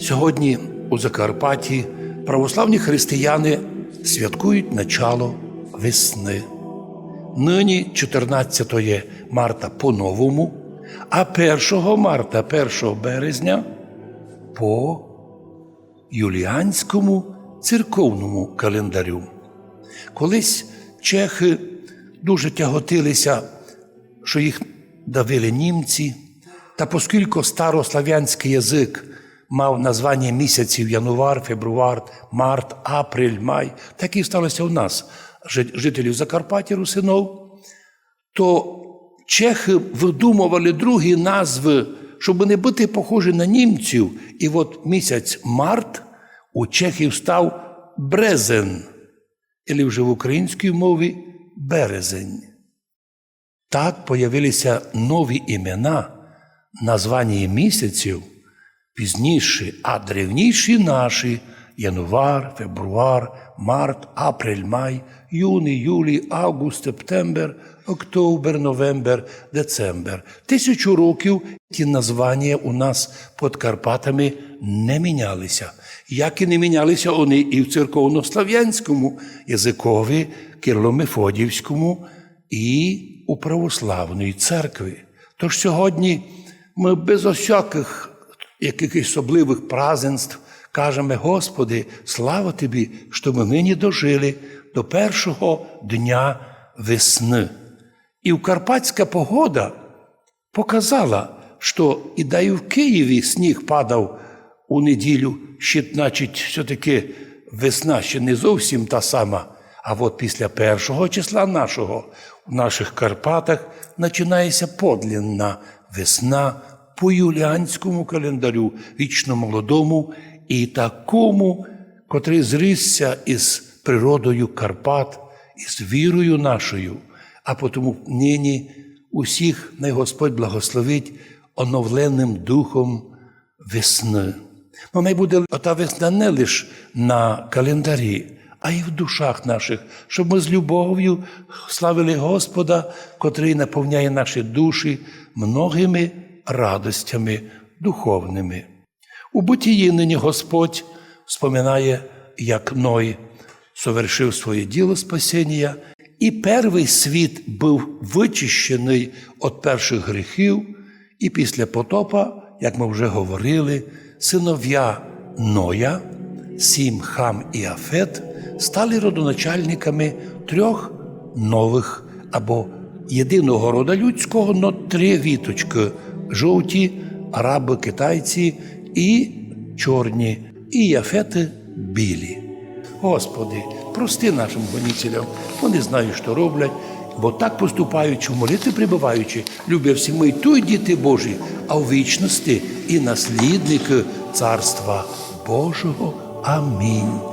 Сьогодні у Закарпатті православні християни святкують начало весни. Нині 14 марта по-новому, а 1 марта, 1 березня по юліанському церковному календарю. Колись чехи дуже тяготилися, що їх давили німці, та оскільки старослав'янський язик мав названня місяців январ, февруар, март, апрель, май, так і сталося у нас, жителів Закарпаття, Русинов, то чехи видумували другі назви, щоб не бути похожі на німців. І от місяць март у чехів став брезен, або вже в українській мові березень. Так появилися нові імена, названня місяців, пізніші, а древніші наші январ, февруар, март, апрель, май, юний, юлій, август, септембр, октобер, новембер, децембер. Тисячу років ті названня у нас під Карпатами не мінялися. Як і не мінялися вони і в церковнослав'янському язикові, кирло-мефодіївському і у православної церкві. Тож сьогодні ми без усяких якихось особливих празднеств кажемо, Господи, слава Тобі, що ми нині дожили до першого дня весни. І карпатська погода показала, що і да й в Києві сніг падав у неділю, ще, значить, все-таки весна ще не зовсім та сама. А от після першого числа нашого в наших Карпатах починається подлінна весна по юліанському календарю, вічно молодому і такому, котрий зрісся із природою Карпат, із вірою нашою, а потому нині усіх най Господь благословить оновленим духом весни. Ну, най буде ота весна не лише на календарі, а й в душах наших, щоб ми з любов'ю славили Господа, котрий наповняє наші душі многими радостями духовними. У бутії нині Господь споминає, як Ной совершив своє діло спасіння, і перший світ був вичищений від перших гріхів, і після потопа, як ми вже говорили, синов'я Ноя, Сім, Хам і Афет стали родоначальниками трьох нових або єдиного рода людського, но три віточки жовті, араби, китайці і чорні, і яфети білі. Господи, прости нашим гонітелям, вони знають, що роблять, бо так поступаючи, в прибуваючи, любя всі ми той діти Божі, а в вічності і наслідники Царства Божого. Амінь.